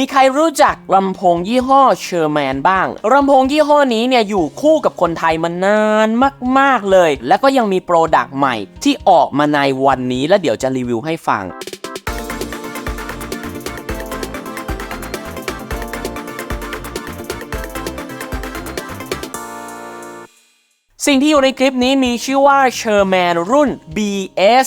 มีใครรู้จักลำโพงยี่ห้อเชอร์แมนบ้างลำโพงยี่ห้อนี้เนี่ยอยู่คู่กับคนไทยมานานมาก ๆ เลย และก็ยังมีโปรดักต์ใหม่ที่ออกมาในวันนี้และเดี๋ยวจะรีวิวให้ฟังสิ่งที่อยู่ในคลิปนี้มีชื่อว่า Sherman รุ่น BS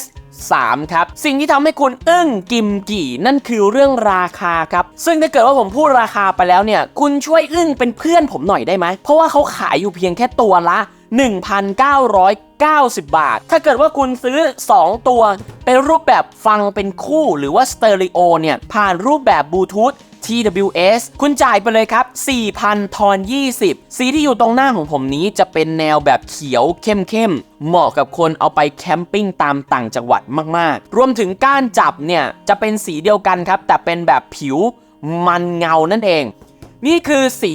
3 ครับ สิ่งที่ทำให้คุณอึ้งกิมกี่ นั่นคือเรื่องราคาครับ ซึ่งถ้าเกิดว่าผมพูดราคาไปแล้วเนี่ย คุณช่วยอึ้งเป็นเพื่อนผมหน่อยได้ไหม เพราะว่าเขาขายอยู่เพียงแค่ตัวละ 1,990 บาท ถ้าเกิดว่าคุณซื้อ 2 ตัว เป็นรูปแบบฟังเป็นคู่หรือว่าสเตอริโอเนี่ยผ่านรูปแบบบลูทูธ TWS คุณจ่ายไปเลยครับ 4,000 ทอน 20 สีที่อยู่ตรงหน้าของผมนี้จะเป็นแนวแบบเขียวเข้มๆ เหมาะกับคนเอาไปแคมปิ้งตามต่างจังหวัดมากๆ รวมถึงก้านจับเนี่ย จะเป็นสีเดียวกันครับ แต่เป็นแบบผิวมันเงานั่นเอง นี่คือสี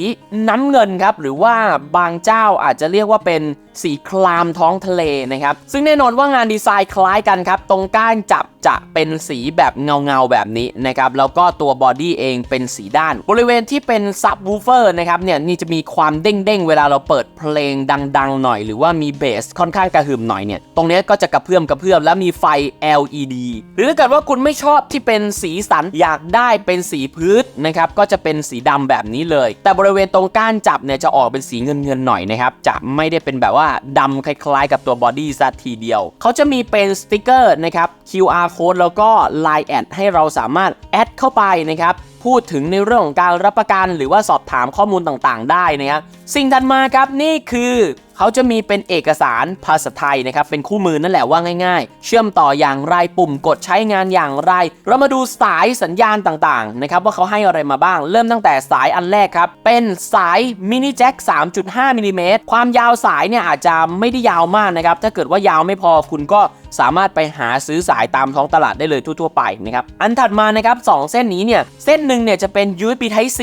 น้ำเงินครับ หรือว่าบางเจ้าอาจจะเรียกว่าเป็น สีคลามท้องทะเลนะครับ ซึ่งแน่นอนว่างานดีไซน์คล้ายกันครับ ตรงก้านจับจะเป็นสีแบบเงาเงาแบบนี้นะครับ แล้วก็ตัวบอดี้เองเป็นสีด้าน บริเวณที่เป็นซับวูเฟอร์นะครับเนี่ยนี่จะมีความเด้งๆ เวลาเราเปิดเพลงดังๆ หน่อย หรือว่ามีเบสค่อนข้างกระหึ่มหน่อยเนี่ย ตรงนี้ก็จะกระเพื่อมกระเพื่อมและมีไฟ LED หรือถ้าเกิดว่าคุณไม่ชอบที่เป็นสีสันอยากได้เป็นสีพื้นนะครับก็จะเป็นสีดำแบบนี้เลย แต่บริเวณตรงก้านจับเนี่ยจะออกเป็นสีเงินๆหน่อยนะครับจะไม่ได้เป็นแบบว่าดำคล้ายๆ กับตัวบอดี้ซะทีเดียว เขาจะมีเป็นสติกเกอร์นะครับ QR code แล้วก็ Line แอดให้เราสามารถแอดเข้าไปนะครับพูดถึงในเรื่องของการรับประกัน หรือว่าสอบถามข้อมูลต่างๆ ได้นะครับสิ่งถัดมาครับนี่คือ เขาจะมีเป็นเอกสารภาษาไทยนะครับ เป็นคู่มือนั่นแหละว่าง่ายๆ เชื่อมต่ออย่างไรปุ่มกดใช้งานอย่างไร เรามาดูสายสัญญาณต่างๆนะครับว่าเขาให้อะไรมาบ้าง เริ่มตั้งแต่สายอันแรกครับ เป็นสายมินิแจ็ค3.5มิลลิเมตรความยาวสายเนี่ยอาจจะไม่ได้ยาวมากนะครับ ถ้าเกิดว่ายาวไม่พอคุณก็สามารถไปหาซื้อสายตามท้องตลาดได้เลยทั่วๆไปนะครับ อันถัดมานะครับสองเส้นนี้เนี่ย เส้นหนึ่งเนี่ยจะเป็น USB Type C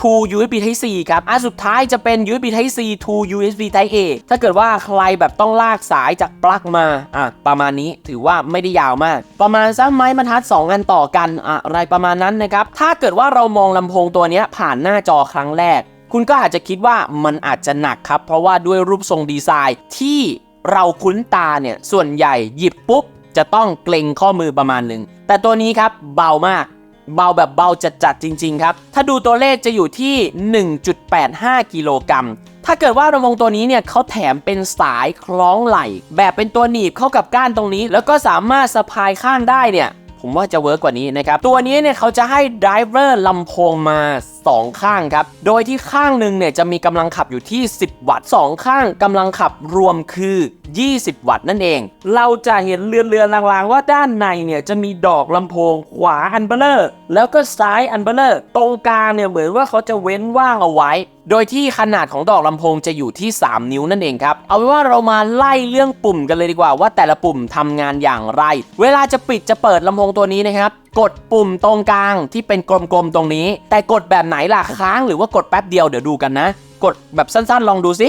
to USB Type C ครับอันสุดท้ายจะเป็น USB Type C to USB Type A ถ้าเกิดว่าใครแบบต้องลากสายจากปลั๊กมาอะประมาณนี้ถือว่าไม่ได้ยาวมาก ประมาณสักไม้บรรทัด 2 อันต่อกันอะไรประมาณนั้นนะครับถ้าเกิดว่าเรามองลำโพงตัวนี้ผ่านหน้าจอครั้งแรก คุณก็อาจจะคิดว่ามันอาจจะหนักครับ เพราะว่าด้วยรูปทรงดีไซน์ที่เราคุ้นตาเนี่ยส่วนใหญ่หยิบปุ๊บจะต้องเกรงข้อมือประมาณหนึ่งแต่ตัวนี้ครับเบามาก เบาแบบเบาจัดๆจริง ๆ ครับ ถ้าดูตัวเลขจะอยู่ที่ 1.85 กิโลกรัมถ้าเกิดว่าระวงตัวนี้เนี่ยเขาแถมเป็นสายคล้องไหล่ แบบเป็นตัวหนีบเข้ากับก้านตรงนี้ แล้วก็สามารถสะพายข้างได้เนี่ยผมว่าจะเวิร์กกว่านี้นะครับ ตัวนี้เนี่ยเขาจะให้ไดรเวอร์ลำโพงมา 2 ข้างครับ โดยที่ข้างหนึ่งเนี่ยจะมีกำลังขับอยู่ที่ 10 วัตต์ 2 ข้างกำลังขับรวมคือ 20 วัตต์นั่นเอง เราจะเห็นเรือนๆลางๆ ว่าด้านในเนี่ยจะมีดอกลำโพงขวาอันเบลเลอร์แล้วก็ซ้ายอันเบลเลอร์ตรงกลางเนี่ยเหมือนว่าเขาจะเว้นว่างเอาไว้ โดยที่ขนาดของดอกลำโพงจะอยู่ที่ 3 นิ้วนั่นเองครับ เอาเป็นว่าเรามาไล่เรื่องปุ่มกันเลยดีกว่าว่าแต่ละปุ่มทำงานอย่างไร เวลาจะปิดจะเปิดลำโพงตัวนี้นะครับกดปุ่มตรงกลางที่เป็นกลมๆตรงนี้ แต่กดแบบไหนล่ะค้างหรือว่ากดแป๊บเดียวเดี๋ยวดูกันนะ กดแบบสั้นๆ ลองดูสิ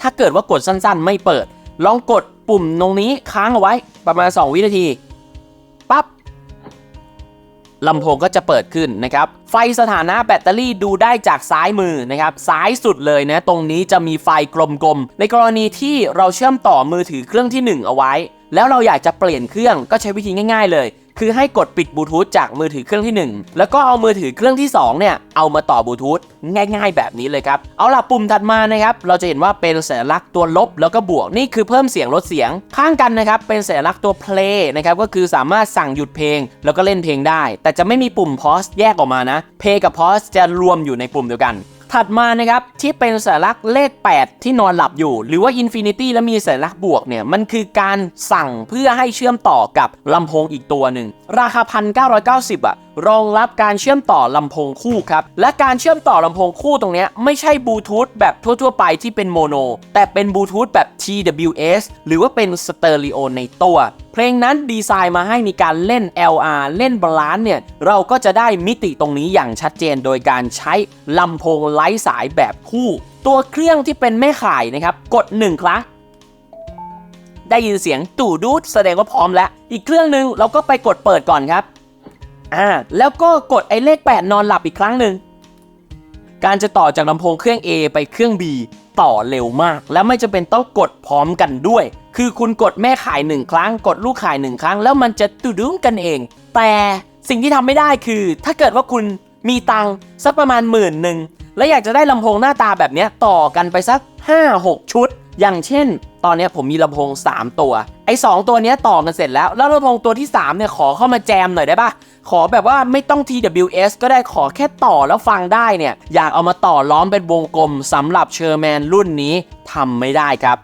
ถ้าเกิดว่ากดสั้นๆ ไม่เปิด ลองกดปุ่มตรงนี้ค้างเอาไว้ประมาณ 2 วินาทีปั๊บลำโพงก็จะเปิดขึ้นนะครับ ไฟสถานะแบตเตอรี่ดูได้จากซ้ายมือนะครับ ซ้ายสุดเลยนะ ตรงนี้จะมีไฟกลมๆ ในกรณีที่เราเชื่อมต่อมือถือเครื่องที่ 1 เอาไว้ แล้วเราอยากจะเปลี่ยนเครื่องก็ใช้วิธีง่าย ๆ เลย คือให้กดปิดบลูทูธจากมือถือเครื่องที่ 1 แล้วก็เอามือถือเครื่องที่ 2 เนี่ย เอามาต่อบลูทูธง่าย ๆ แบบนี้เลยครับ เอาล่ะปุ่มถัดมานะครับ เราจะเห็นว่าเป็นสัญลักษณ์ตัวลบแล้วก็บวกนี่คือเพิ่มเสียงลดเสียงข้างกันนะครับ เป็นสัญลักษณ์ตัว play นะครับ ก็คือสามารถสั่งหยุดเพลง แล้วก็เล่นเพลงได้ แต่จะไม่มีปุ่ม pause แยกออกมานะ play กับ pause จะรวมอยู่ในปุ่มเดียวกัน ถัดมานะครับที่เป็นสัญลักษณ์เลข 8 ที่นอนหลับอยู่ หรือว่า Infinity แล้วมีสัญลักษณ์บวกเนี่ย มันคือการสั่งเพื่อให้เชื่อมต่อกับลำโพงอีกตัวหนึ่ง ราคา 1,990 อะ รองรับการเชื่อมต่อลำโพงคู่ครับ และการเชื่อมต่อลำโพงคู่ตรงนี้ไม่ใช่บลูทูธแบบทั่ว ๆ ไปที่เป็นโมโนแต่เป็นบลูทูธแบบ TWS หรือว่าเป็นสเตอริโอในตัว เพลงนั้นดีไซน์มาให้มีการเล่น LR เล่นบาลานซ์เนี่ย เราก็จะได้มิติตรงนี้อย่างชัดเจนโดยการใช้ลำโพงไร้สายแบบคู่ ตัวเครื่องที่เป็นแม่ข่ายนะครับ กด 1 ครั้งได้ยินเสียงตู่ดูดแสดงว่าพร้อมแล้ว อีกเครื่องหนึ่งเราก็ไปกดเปิดก่อนครับอ่าแล้วก็กดไอ้เลข 8 นอนหลับอีกครั้งหนึ่งการจะต่อจากลำโพงเครื่อง A ไปเครื่อง B ต่อเร็วมาก และไม่จำเป็นต้องกดพร้อมกันด้วย คือคุณกดแม่ขายหนึ่งครั้ง กดลูกขายหนึ่งครั้ง แล้วมันจะตุดุ้งกันเอง แต่สิ่งที่ทำไม่ได้คือ ถ้าเกิดว่าคุณมีตังสักประมาณหมื่นหนึ่งและอยากจะได้ลำโพงหน้าตาแบบนี้ต่อกันไปสัก 5-6 ชุด อย่างเช่น ตอนนี้ผมมีลำโพง 3 ตัว ไอ้2ตัวนี้ต่อกันเสร็จแล้ว แล้วลำโพงตัวที่ 3 เนี่ย ขอเข้ามาแจมหน่อยได้ปะขอแบบว่าไม่ต้อง TWS ก็ได้ขอแค่ต่อแล้วฟังได้เนี่ย อยากเอามาต่อล้อมเป็นวงกลมสำหรับเชอร์แมนรุ่นนี้ทำไม่ได้ครับ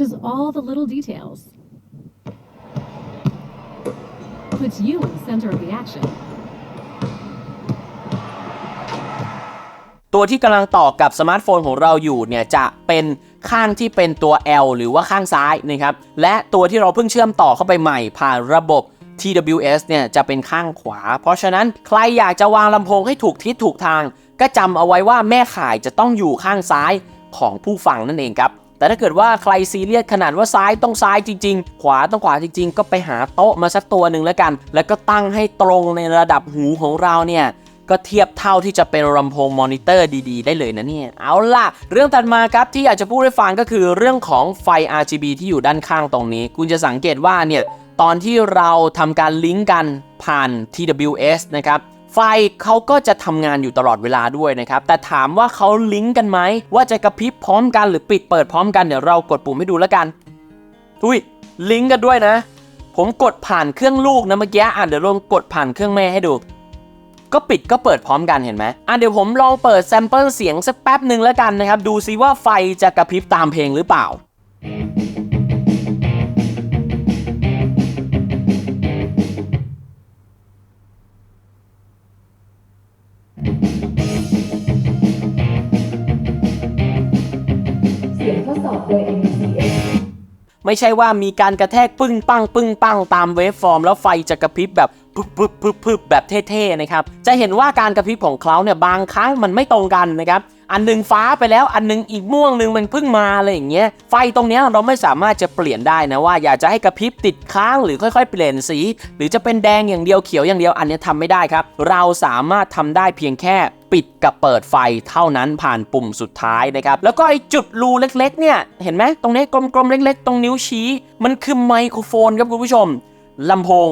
catches all the little details, puts you in the center of the action. ตัวที่กำลังต่อกับสมาร์ทโฟนของเราอยู่เนี่ยจะเป็นข้างที่เป็นตัว L หรือว่าข้างซ้ายนะครับ และตัวที่เราเพิ่งเชื่อมต่อเข้าไปใหม่ผ่านระบบ TWS เนี่ยจะเป็นข้างขวา เพราะฉะนั้นใครอยากจะวางลำโพงให้ถูกทิศถูกทาง ก็จำเอาไว้ว่าแม่ข่ายจะต้องอยู่ข้างซ้ายของผู้ฟังนั่นเองครับ แต่ถ้าเกิดว่าใครซีเรียสขนาดว่าซ้ายต้องซ้ายจริง ๆ ขวาต้องขวาจริง ๆ ก็ไปหาโต๊ะมาสักตัวหนึ่งแล้วกัน แล้วก็ตั้งให้ตรงในระดับหูของเราเนี่ยก็เทียบเท่าที่จะเป็นลำโพงมอนิเตอร์ดีๆ ได้เลยนะเนี่ย เอาล่ะ เรื่องถัดมาครับที่อยากจะพูดให้ฟังก็คือเรื่องของไฟ RGB ที่อยู่ด้านข้างตรงนี้ คุณจะสังเกตว่าเนี่ย ตอนที่เราทำการลิงก์กันผ่าน TWS นะครับ ไฟเขาก็จะทำงานอยู่ตลอดเวลาด้วยนะครับ แต่ถามว่าเขาลิงก์กันไหม ว่าจะกระพริบพร้อมกันหรือปิดเปิดพร้อมกัน เดี๋ยวเรากดปุ่มให้ดูแล้วกัน อุ้ย ลิงก์กันด้วยนะ ผมกดผ่านเครื่องลูกนะเมื่อกี้อะเดี๋ยวลองกดผ่านเครื่องแม่ให้ดู ก็ปิดก็เปิดพร้อมกันเห็นไหมอะเดี๋ยวผมลองเปิดแซมเปิลเสียงสักแป๊บหนึ่งแล้วกันนะครับ ดูซิว่าไฟจะกระพริบตามเพลงหรือเปล่า โดย MTS ไม่ใช่ว่ามีการกระแทกปึ้งปังปึ้งปังตามเวฟฟอร์ม แล้วไฟจะกระพริบแบบ พึบพึบพึบพึบแบบเท่ๆนะครับ จะเห็นว่าการกระพริบของเขาเนี่ยบางครั้งมันไม่ตรงกันนะครับอันหนึงฟ้าไปแล้วอันหนึงอีกม่วงหนึงมันเพิ่งมาอะไรอย่างเงี้ยไฟตรงเนี้ยเราไม่สามารถจะเปลี่ยนได้นะว่า อยากจะให้กระพริบติดค้างหรือค่อยๆ เปลี่ยนสี หรือจะเป็นแดงอย่างเดียวเขียวอย่างเดียวอันนี้ยทำไม่ได้ครับ เราสามารถทำได้เพียงแค่ปิดกับเปิดไฟเท่านั้นผ่านปุ่มสุดท้ายนะครับ แล้วก็ไอจุดรูเล็กๆเนี่ยเห็นไหมตรงนี้กลมๆเล็ก ๆ ตรงนิ้วชี้ มันคือไมโครโฟนครับคุณผู้ชม ลำโพง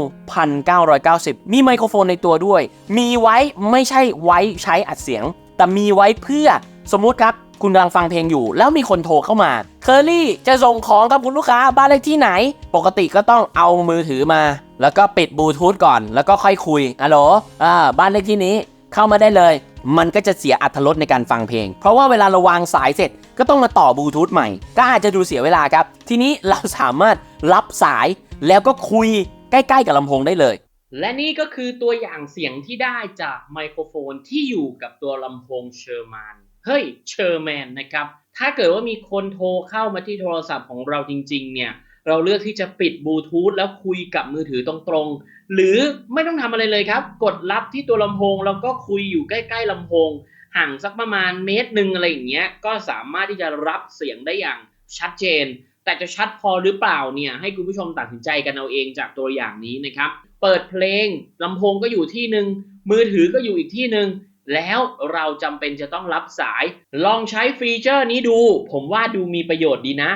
1990 มีไมโครโฟนในตัวด้วย มีไว้ไม่ใช่ไว้ใช้อัดเสียง แต่มีไว้เพื่อสมมุติครับ คุณกำลังฟังเพลงอยู่ แล้วมีคนโทรเข้ามา เคอรี่จะส่งของครับคุณลูกค้าบ้านเลขที่ไหน ปกติก็ต้องเอามือถือมา แล้วก็ปิดบลูทูธก่อน แล้วก็ค่อยคุยฮัลโหลอ่าบ้านเลขที่นี้เข้ามาได้เลยมันก็จะเสียอัตรสในการฟังเพลง เพราะว่าเวลาเราวางสายเสร็จก็ต้องมาต่อบลูทูธใหม่ ก็อาจจะดูเสียเวลาครับ ทีนี้เราสามารถรับสายแล้วก็คุย ใกล้ๆกับลำโพงได้เลย และนี่ก็คือตัวอย่างเสียงที่ได้จากไมโครโฟนที่อยู่กับตัวลำโพงเชอร์มานเฮ้ยเชอร์แมนนะครับ ถ้าเกิดว่ามีคนโทรเข้ามาที่โทรศัพท์ของเราจริง ๆ เนี่ยเราเลือกที่จะปิดบลูทูธแล้วคุยกับมือถือตรงๆ หรือไม่ต้องทำอะไรเลยครับ กดรับที่ตัวลำโพง แล้วก็คุยอยู่ใกล้ๆลำโพง ห่างสักประมาณเมตรหนึ่งอะไรอย่างเงี้ยก็สามารถที่จะรับเสียงได้อย่างชัดเจน แต่จะชัดพอหรือเปล่าเนี่ยให้คุณผู้ชมตัดสินใจกันเอาเองจากตัวอย่างนี้นะครับ เปิดเพลงลำโพงก็อยู่ที่หนึ่งมือถือก็อยู่อีกที่หนึ่งแล้วเราจำเป็นจะต้องรับสาย ลองใช้ฟีเจอร์นี้ดู ผมว่าดูมีประโยชน์ดีนะ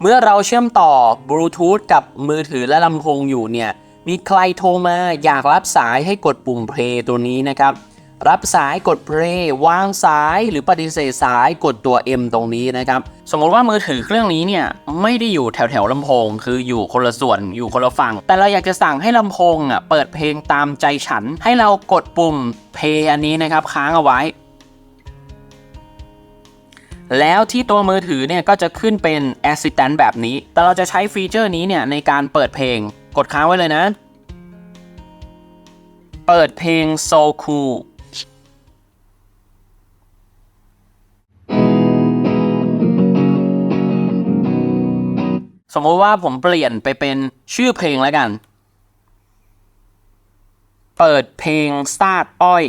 เมื่อเราเชื่อมต่อบลูทูธกับมือถือและลำโพงอยู่เนี่ย มีใครโทรมาอยากรับสายให้กดปุ่มเพลย์ตัวนี้นะครับ รับสายกด play วางสายหรือปฏิเสธสายกดตัว M ตรงนี้นะครับ สมมติว่ามือถือเครื่องนี้เนี่ย ไม่ได้อยู่แถวแถวลำโพง คืออยู่คนละส่วนอยู่คนละฝั่ง แต่เราอยากจะสั่งให้ลำโพงอะเปิดเพลงตามใจฉัน ให้เรากดปุ่ม play อันนี้นะครับ ค้างเอาไว้ แล้วที่ตัวมือถือเนี่ยก็จะขึ้นเป็น Assistant แบบนี้ แต่เราจะใช้ฟีเจอร์นี้เนี่ยในการเปิดเพลง กดค้างไว้เลยนะ เปิดเพลง So Cool สมมติว่าผมเปลี่ยนไปเป็นชื่อเพลงแล้วกัน เปิดเพลง star อ้อย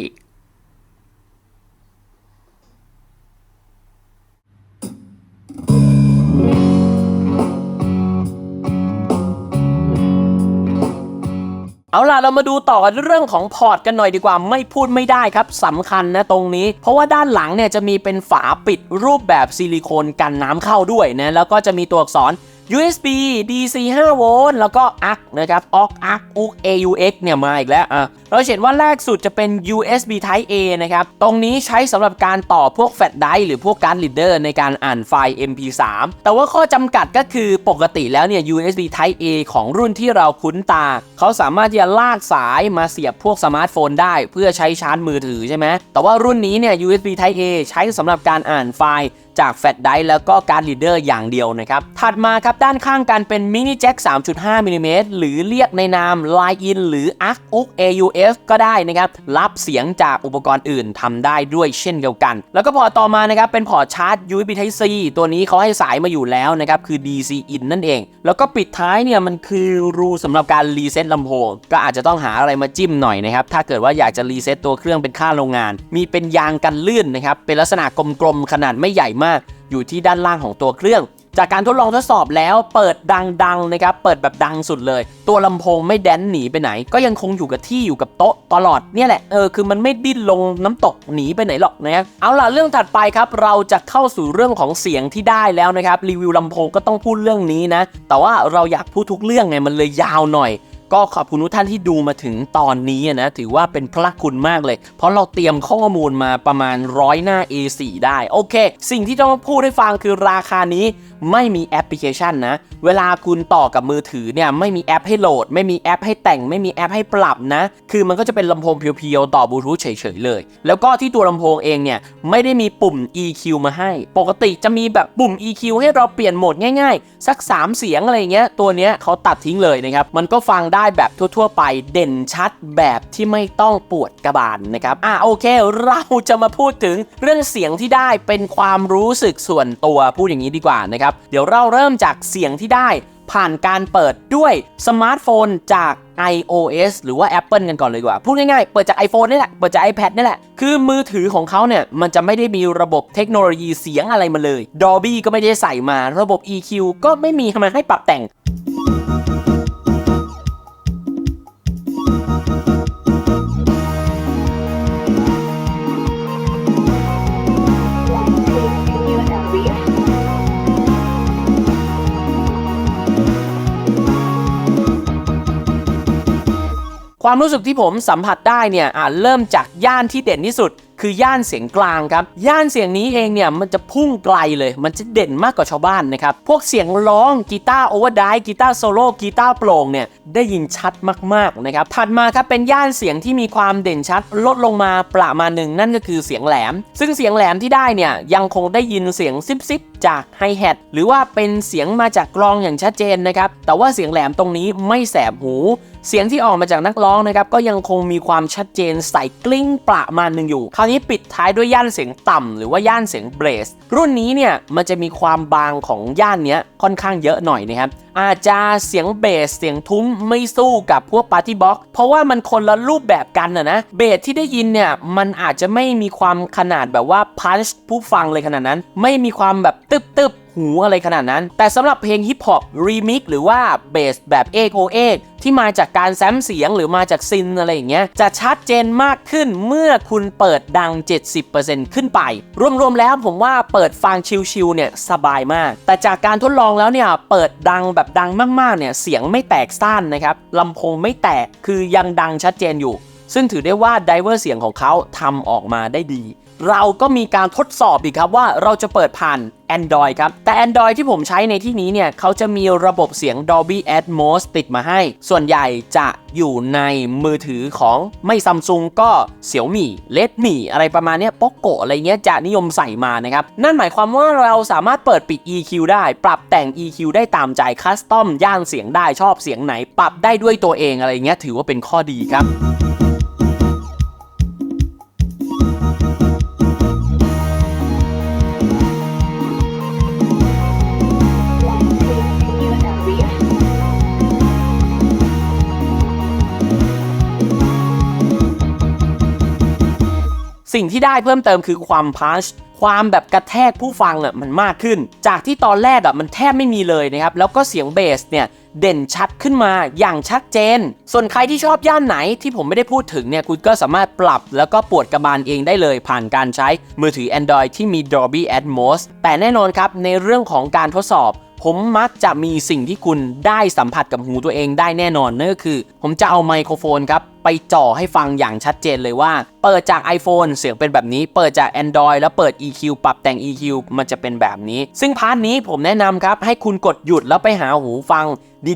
เอาล่ะ เรามาดูต่อกันเรื่องของพอร์ตกันหน่อยดีกว่าไม่พูดไม่ได้ครับสำคัญนะตรงนี้ เพราะว่าด้านหลังเนี่ยจะมีเป็นฝาปิดรูปแบบซิลิโคนกันน้ำเข้าด้วยนะแล้วก็จะมีตัวอักษร USB DC 5 โวลต์แล้วก็ ARC นะครับ AUX ARC UX AUX เนี่ยมาอีกแล้วอะเราเห็นว่าแรกสุดจะเป็น USB Type A นะครับ ตรงนี้ใช้สำหรับการต่อพวกแฟลชไดร์หรือพวกการ์ดรีดเดอร์ในการอ่านไฟล์ MP3 แต่ว่าข้อจำกัดก็คือปกติแล้วเนี่ย USB Type A ของรุ่นที่เราคุ้นตา เขาสามารถที่จะลากสายมาเสียบพวกสมาร์ทโฟนได้ เพื่อใช้ชาร์จมือถือใช่ไหมแต่ว่ารุ่นนี้เนี่ย USB Type A ใช้สำหรับการอ่านไฟล์จากแฟลชไดร์แล้วก็การ์ดรีดเดอร์อย่างเดียวนะครับ ถัดมาครับด้านข้างกันเป็นมินิแจ็ค3.5มิลลิเมตรหรือเรียกในนาม Line In หรือ ARC UX AUF ก็ได้นะครับ รับเสียงจากอุปกรณ์อื่นทำได้ด้วยเช่นเดียวกัน แล้วก็พอตต่อมานะครับเป็นพอร์ตชาร์จ USB Type C ตัวนี้เขาให้สายมาอยู่แล้วนะครับ คือ DC In นั่นเอง แล้วก็ปิดท้ายเนี่ยมันคือรูสำหรับการรีเซ็ตลำโพงก็อาจจะต้องหาอะไรมาจิ้มหน่อยนะครับ ถ้าเกิดว่าอยากจะรีเซ็ตตัวเครื่องเป็นค่าโรงงาน มีเป็นยางกันลื่นนะครับเป็นลักษณะกลมๆขนาดไม่ใหญ่มาก อยู่ที่ด้านล่างของตัวเครื่อง จากการทดลองทดสอบแล้วเปิดดังๆนะครับเปิดแบบดังสุดเลย ตัวลำโพงไม่แดนหนีไปไหน ก็ยังคงอยู่กับที่อยู่กับโต๊ะตลอดเนี่ยแหละเออคือมันไม่ดิ้นลงน้ำตกหนีไปไหนหรอกนะครับเอาล่ะเรื่องถัดไปครับเราจะเข้าสู่เรื่องของเสียงที่ได้แล้วนะครับรีวิวลำโพงก็ต้องพูดเรื่องนี้นะ แต่ว่าเราอยากพูดทุกเรื่องไงมันเลยยาวหน่อยก็ขอบคุณทุกท่านที่ดูมาถึงตอนนี้นะถือว่าเป็นพระคุณมากเลย เพราะเราเตรียมข้อมูลมาประมาณร้อยหน้า A4 ได้ โอเค สิ่งที่ต้องพูดให้ฟังคือราคานี้ไม่มีแอปพลิเคชันนะ เวลาคุณต่อกับมือถือเนี่ยไม่มีแอปให้โหลด ไม่มีแอปให้แต่ง ไม่มีแอปให้ปรับนะ คือมันก็จะเป็นลำโพงเพียวๆ ต่อบลูทูธเฉยๆเลย แล้วก็ที่ตัวลำโพงเองเนี่ยไม่ได้มีปุ่ม EQ มาให้ ปกติจะมีแบบปุ่ม EQ ให้เราเปลี่ยนโหมดง่ายๆ สัก 3 เสียงอะไรเงี้ย ตัวเนี้ยเขาตัดทิ้งเลยนะครับ มันก็ฟังได้แบบทั่วๆ ไปเด่นชัดแบบที่ไม่ต้องปวดกระบาลนะครับ อะโอเค เราจะมาพูดถึงเรื่องเสียงที่ได้เป็นความรู้สึกส่วนตัวพูดอย่างนี้ดีกว่านะครับเดี๋ยวเราเริ่มจากเสียงที่ได้ผ่านการเปิดด้วยสมาร์ทโฟนจาก iOS หรือว่า Apple กันก่อนเลยดีกว่า พูดง่ายๆ เปิดจาก iPhone นี่แหละ เปิดจาก iPad นี่แหละ คือมือถือของเขาเนี่ย มันจะไม่ได้มีระบบเทคโนโลยีเสียงอะไรมาเลย Dolby ก็ไม่ได้ใส่มา ระบบ EQ ก็ไม่มีทำไมให้ปรับแต่ง ความรู้สึกที่ผมสัมผัสได้เนี่ยอ่าเริ่มจากย่านที่เด่นที่สุด คือย่านเสียงกลางครับ ย่านเสียงนี้เองเนี่ยมันจะพุ่งไกลเลย มันจะเด่นมากกว่าชาวบ้านนะครับ พวกเสียงร้องกีตาร์โอเวอร์ไดกีตาร์โซโล่กีตาร์โปร่งเนี่ยได้ยินชัดมากๆนะครับ ถัดมาครับเป็นย่านเสียงที่มีความเด่นชัดลดลงมาประมาณหนึ่งนั่นก็คือเสียงแหลม ซึ่งเสียงแหลมที่ได้เนี่ยยังคงได้ยินเสียงซิบซิบจากไฮแฮทหรือว่าเป็นเสียงมาจากกลองอย่างชัดเจนนะครับ แต่ว่าเสียงแหลมตรงนี้ไม่แสบหูเสียงที่ออกมาจากนักร้องนะครับก็ยังคงมีความชัดเจนใส่กลิ้งประมาณหนึ่งอยู่ คราวนี้ปิดท้ายด้วยย่านเสียงต่ำหรือว่าย่านเสียงเบรส รุ่นนี้เนี่ยมันจะมีความบางของย่านเนี้ยค่อนข้างเยอะหน่อยนะครับอาจจะเสียงเบสเสียงทุ้มไม่สู้กับพวกปาร์ตี้บ็อกเพราะว่ามันคนละรูปแบบกันนะนะเบสที่ได้ยินเนี่ยมันอาจจะไม่มีความขนาดแบบว่าพันช์ผู้ฟังเลยขนาดนั้น ไม่มีความแบบตึบตึบหูอะไรขนาดนั้น แต่สำหรับเพลงฮิปฮอปรีมิกหรือว่าเบสแบบเอกโอเอก ที่มาจากการแซมเสียงหรือมาจากซินอะไรอย่างเงี้ยจะชัดเจนมากขึ้นเมื่อคุณเปิดดัง 70%ขึ้นไป รวมๆแล้วผมว่าเปิดฟังชิลๆเนี่ยสบายมาก แต่จากการทดลองแล้วเนี่ยเปิดดังแบบดังมากๆเนี่ยเสียงไม่แตกสั้นนะครับลำโพงไม่แตกคือยังดังชัดเจนอยู่ ซึ่งถือได้ว่าไดเวอร์เสียงของเขาทำออกมาได้ดี เราก็มีการทดสอบอีกครับว่าเราจะเปิดผ่าน Android ครับ แต่ Android ที่ผมใช้ในที่นี้เนี่ย เขาจะมีระบบเสียง Dolby Atmos ติดมาให้ ส่วนใหญ่จะอยู่ในมือถือของไม่ซัมซุงก็เสี่ยวมี่เลดมี่อะไรประมาณนี้ย Poco อะไรเงี้ยจะนิยมใส่มานะครับ นั่นหมายความว่าเราสามารถเปิดปิด EQ ได้ ปรับแต่ง EQ ได้ตามใจคัสตอมย่านเสียงได้ชอบเสียงไหน ปรับได้ด้วยตัวเองอะไรเงี้ยถือว่าเป็นข้อดีครับ สิ่งที่ได้เพิ่มเติมคือความพัชความแบบกระแทกผู้ฟังอะมันมากขึ้น จากที่ตอนแรกอะมันแทบไม่มีเลยนะครับ แล้วก็เสียงเบสเนี่ยเด่นชัดขึ้นมาอย่างชัดเจน ส่วนใครที่ชอบย่านไหนที่ผมไม่ได้พูดถึงเนี่ยคุณก็สามารถปรับแล้วก็ปวดกระบาลเองได้เลยผ่านการใช้มือถือ Android ที่มี Dolby Atmos แต่แน่นอนครับในเรื่องของการทดสอบ ผมมักจะมีสิ่งที่คุณได้สัมผัสกับหูตัวเองได้แน่นอนนั่นก็คือ ผมจะเอาไมโครโฟนครับ ไปจ่อให้ฟังอย่างชัดเจนเลยว่า เปิดจาก iPhone เสียงเป็นแบบนี้ เปิดจาก Android แล้วเปิด EQ ปรับแต่ง EQ มันจะเป็นแบบนี้ ซึ่งพาร์ทนี้ผมแนะนำครับ ให้คุณกดหยุดแล้วไปหาหูฟัง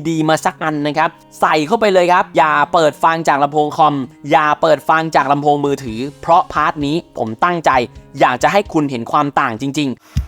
ดีๆ มาสักอันนะครับ ใส่เข้าไปเลยครับ อย่าเปิดฟังจากลำโพงคอม อย่าเปิดฟังจากลำโพงมือถือ เพราะพาร์ทนี้ผมตั้งใจ อยากจะให้คุณเห็นความต่างจริง ๆ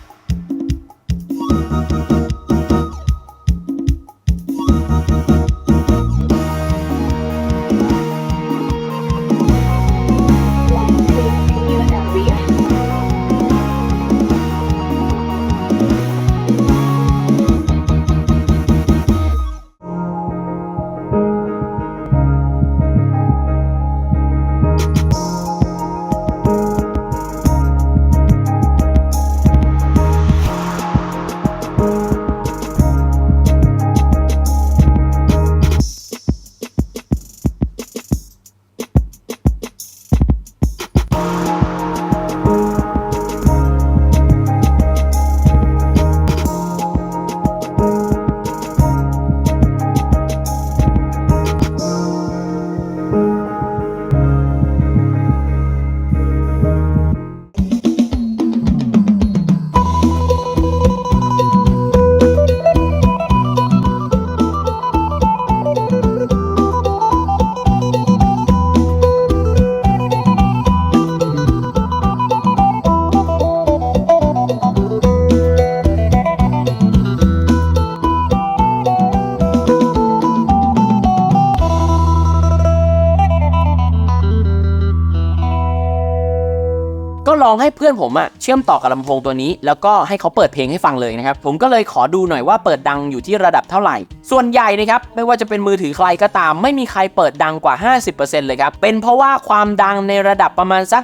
ลองให้เพื่อนผมอะเชื่อมต่อกับลำโพงตัวนี้ แล้วก็ให้เขาเปิดเพลงให้ฟังเลยนะครับ ผมก็เลยขอดูหน่อยว่าเปิดดังอยู่ที่ระดับเท่าไหร่ ส่วนใหญ่นะครับ ไม่ว่าจะเป็นมือถือใครก็ตาม ไม่มีใครเปิดดังกว่า 50%เลยครับ เป็นเพราะว่าความดังในระดับประมาณสัก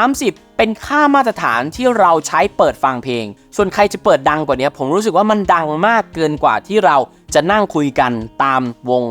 30เป็นค่ามาตรฐานที่เราใช้เปิดฟังเพลง ส่วนใครจะเปิดดังกว่านี้ผมรู้สึกว่ามันดังมากเกินกว่าที่เราจะนั่งคุยกันตามวง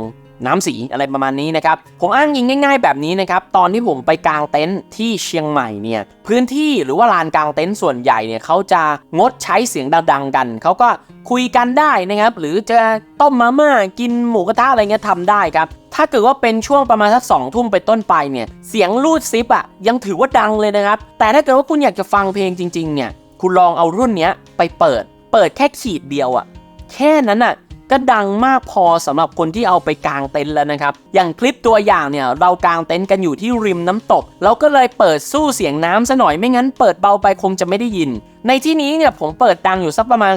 น้ำสีอะไรประมาณนี้นะครับ ผมอ้างอิงง่ายๆแบบนี้นะครับ ตอนที่ผมไปกางเต็นท์ที่เชียงใหม่เนี่ย พื้นที่หรือว่าลานกางเต็นท์ส่วนใหญ่เนี่ยเขาจะงดใช้เสียงดังๆกัน เขาก็คุยกันได้นะครับ หรือจะต้มมาม่ากินหมูกระทะอะไรเงี้ยทำได้ครับ ถ้าเกิดว่าเป็นช่วงประมาณสักสองทุ่มไปต้นไปเนี่ย เสียงรูดซิปอะยังถือว่าดังเลยนะครับ แต่ถ้าเกิดว่าคุณอยากจะฟังเพลงจริง ๆ เนี่ย คุณลองเอารุ่นเนี้ยไปเปิด เปิดแค่ขีดเดียวอะแค่นั้นอะ ก็ดังมากพอสำหรับคนที่เอาไปกางเต็นท์แล้วนะครับ อย่างคลิปตัวอย่างเนี่ยเรากางเต็นท์กันอยู่ที่ริมน้ำตก เราก็เลยเปิดสู้เสียงน้ำซะหน่อยไม่งั้นเปิดเบาไปคงจะไม่ได้ยิน ในที่นี้เนี่ยผมเปิดดังอยู่สักประมาณ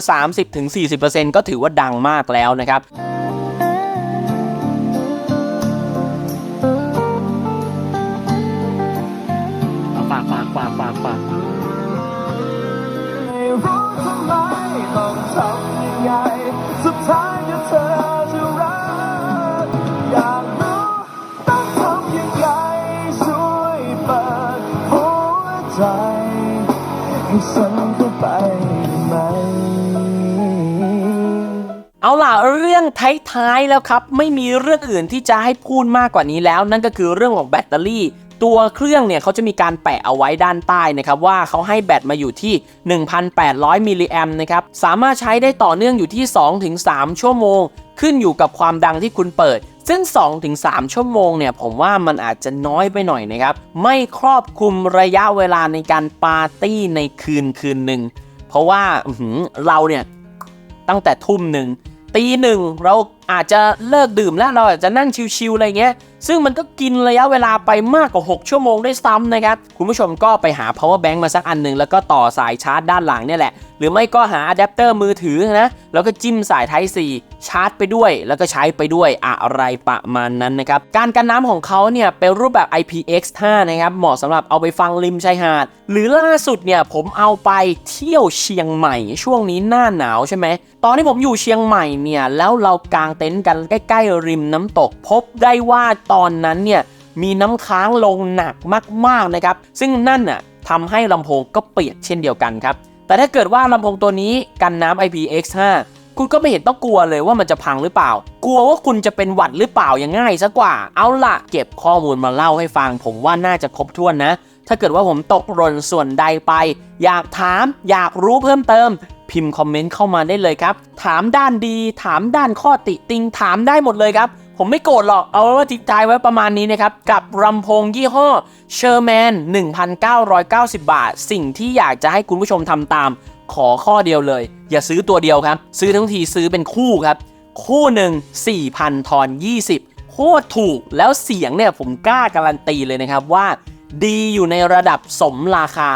30-40%ก็ถือว่าดังมากแล้วนะครับฝากฝากฝากฝาก ท้ายแล้วครับ ไม่มีเรื่องอื่นที่จะให้พูดมากกว่านี้แล้ว นั่นก็คือเรื่องของแบตเตอรี่ ตัวเครื่องเนี่ยเขาจะมีการแปะเอาไว้ด้านใต้นะครับว่าเขาให้แบตมาอยู่ที่ 1,800 มิลลิแอมนะครับ สามารถใช้ได้ต่อเนื่องอยู่ที่ 2-3 ชั่วโมง ขึ้นอยู่กับความดังที่คุณเปิดซึ่ง 2-3 ชั่วโมงเนี่ยผมว่ามันอาจจะน้อยไปหน่อยนะครับ ไม่ครอบคลุมระยะเวลาในการปาร์ตี้ในคืนคืนหนึ่งเพราะว่าเราเนี่ยตั้งแต่ทุ่มหนึ่งตีหนึ่งเรา อาจจะเลิกดื่มแล้วเราอาจจะนั่งชิวๆอะไรเงี้ย ซึ่งมันก็กินระยะเวลาไปมากกว่า 6 ชั่วโมงได้ซ้ำนะครับ คุณผู้ชมก็ไปหา power bank มาสักอันหนึ่งแล้วก็ต่อสายชาร์จด้านหลังเนี่ยแหละ หรือไม่ก็หาอะแดปเตอร์มือถือนะ แล้วก็จิ้มสาย Type C ชาร์จไปด้วย แล้วก็ใช้ไปด้วยอะไรประมาณนั้นนะครับ การกันน้ำของเขาเนี่ยเป็นรูปแบบ IPX5 นะครับ เหมาะสำหรับเอาไปฟังริมชายหาด หรือล่าสุดเนี่ยผมเอาไปเที่ยวเชียงใหม่ช่วงนี้หน้าหนาวใช่ไหม ตอนที่ผมอยู่เชียงใหม่เนี่ยแล้วเรากางเต็นท์กันใกล้ ๆ ริมน้ำตก พบได้ว่าตอนนั้นเนี่ยมีน้ำค้างลงหนักมากๆนะครับ ซึ่งนั่นน่ะทำให้ลำโพงก็เปียกเช่นเดียวกันครับ แต่ถ้าเกิดว่าลำโพงตัวนี้กันน้ำ IPX5 คุณก็ไม่เห็นต้องกลัวเลยว่ามันจะพังหรือเปล่า กลัวว่าคุณจะเป็นหวัดหรือเปล่ายังง่ายซะกว่า เอาล่ะเก็บข้อมูลมาเล่าให้ฟัง ผมว่าน่าจะครบถ้วนนะ ถ้าเกิดว่าผมตกหล่นส่วนใดไป อยากถาม อยากรู้เพิ่มเติม พิมพ์คอมเมนต์เข้ามาได้เลยครับ ถามด้านดี ถามด้านข้อติติง ถามได้หมดเลยครับ ผมไม่โกรธหรอก เอาไว้ว่าทิ้งท้ายไว้ประมาณนี้นะครับ กับลำโพงยี่ห้อ Sherman 1,990 บาท สิ่งที่อยากจะให้คุณผู้ชมทำตาม ขอข้อเดียวเลย อย่าซื้อตัวเดียวครับ ซื้อทั้งทีซื้อเป็นคู่ครับ คู่หนึ่ง4,000ทอน20 โคตรถูกแล้วเสียงเนี่ยผมกล้าการันตีเลยนะครับว่า ดีอยู่ในระดับสมราคา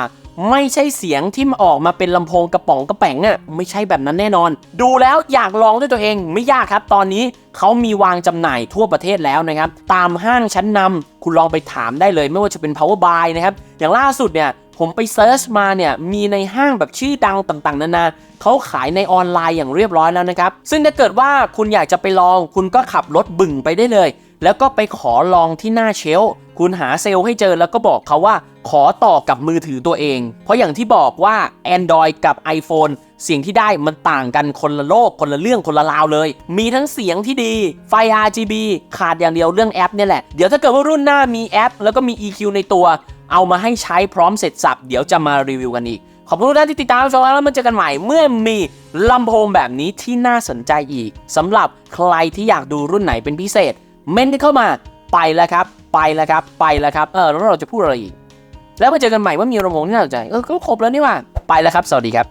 ไม่ใช่เสียงที่มาออกมาเป็นลำโพงกระป๋องกระแป๋งอะไม่ใช่แบบนั้นแน่นอน ดูแล้วอยากลองด้วยตัวเองไม่ยากครับ ตอนนี้เขามีวางจำหน่ายทั่วประเทศแล้วนะครับ ตามห้างชั้นนำคุณลองไปถามได้เลย ไม่ว่าจะเป็น power buy นะครับ อย่างล่าสุดเนี่ยผมไปเซิร์ชมาเนี่ยมีในห้างแบบชื่อดังต่างๆ นานาเขาขายในออนไลน์อย่างเรียบร้อยแล้วนะครับ ซึ่งถ้าเกิดว่าคุณอยากจะไปลอง คุณก็ขับรถบึ่งไปได้เลย แล้วก็ไปขอลองที่หน้าเชลคุณหาเซลล์ให้เจอแล้วก็บอกเขาว่า ขอต่อกับมือถือตัวเอง เพราะอย่างที่บอกว่า Android กับ iPhone เสียงที่ได้มันต่างกันคนละโลก คนละเรื่องคนละราวเลย มีทั้งเสียงที่ดีไฟ RGB ขาดอย่างเดียวเรื่องแอปเนี่ยแหละ เดี๋ยวถ้าเกิดว่ารุ่นหน้ามีแอป แล้วก็มี EQ ในตัว เอามาให้ใช้พร้อมเสร็จสับ เดี๋ยวจะมารีวิวกันอีก ขอบคุณทุกท่านที่ติดตามชมแล้วมาเจอกันใหม่ เมื่อมีลำโพงแบบนี้ที่น่าสนใจอีกสำหรับใครที่อยากดูรุ่นไหนเป็นพิเศษ เม้นกันเข้ามาไปแล้วครับ ไปแล้วครับไปแล้วครับเออแล้วเราจะพูดอะไรอีก แล้วมาเจอกันใหม่ว่ามีระวงที่น่าสนใจเออก็ครบแล้วนี่ว่า ไปแล้วครับ สวัสดีครับ